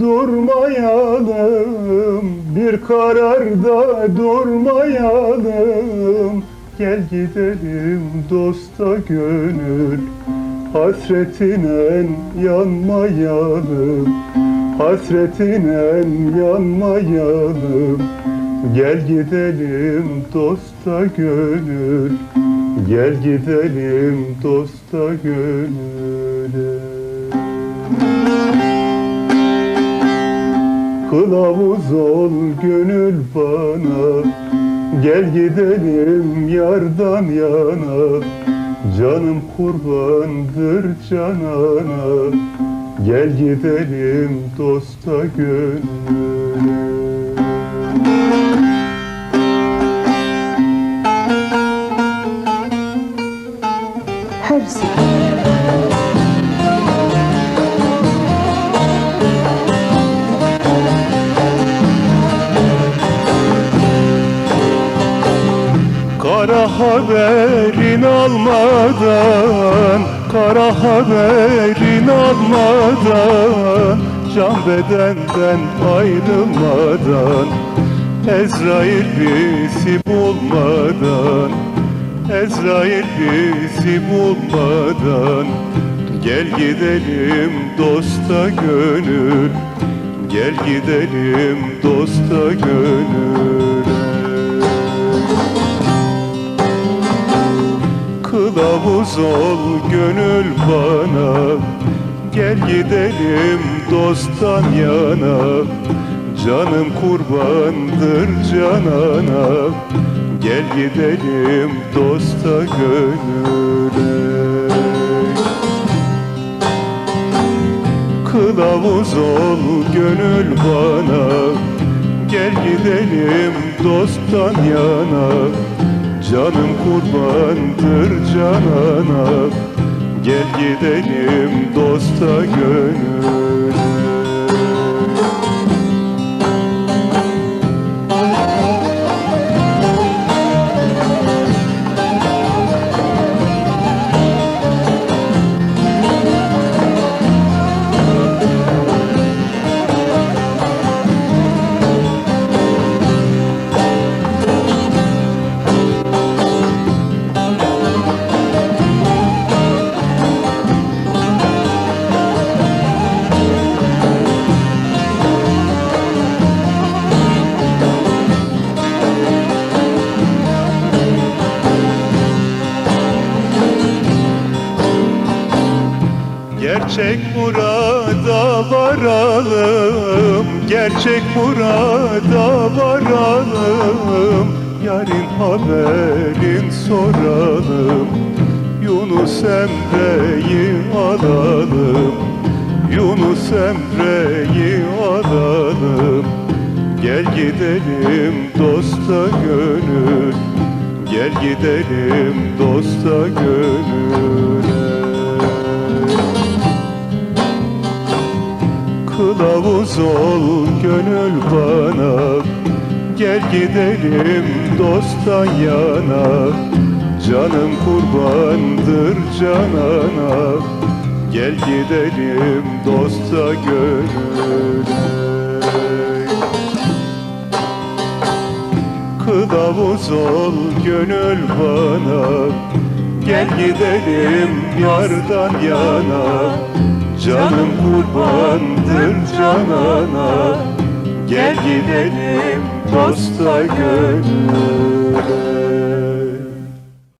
durmayalım. Bir kararda durmayalım. Gel gidelim dosta gönül. Hasretine yanmayalım. Hasretine yanmayalım. Gel gidelim dosta gönül. Gel gidelim dosta gönüle Kılavuz ol gönül bana. Gel gidelim yardan yana. Canım kurbandır canana. Gel gidelim dosta gönüle Her zaman. Kara haberin almadan Kara haberin almadan Can bedenden ayrılmadan Ezrail bizi bulmadan Ezrail bizi bulmadan Gel gidelim dosta gönül Gel gidelim dosta gönül Kılavuz ol gönül bana. Gel gidelim dosttan yana. Canım kurbandır canana. Gel gidelim dosta gönüle. Kılavuz ol gönül bana. Gel gidelim dosttan yana Canım kurbandır canana. Gel gidelim dosta gönül Gerçek murada varalım Gerçek murada varalım. Yarın haberin soralım Yunus Emre'yi alalım. Yunus Emre'yi alalım. Gel gidelim dosta gönül Gel gidelim dosta gönüle Kılavuz ol gönül bana. Gel gidelim dosttan yana. Canım kurbandır canana. Gel gidelim dosta gönüle. Kılavuz ol gönül bana. Gel gidelim yardan yana Canım kurbandır canana. Gel gidelim dosta gönüle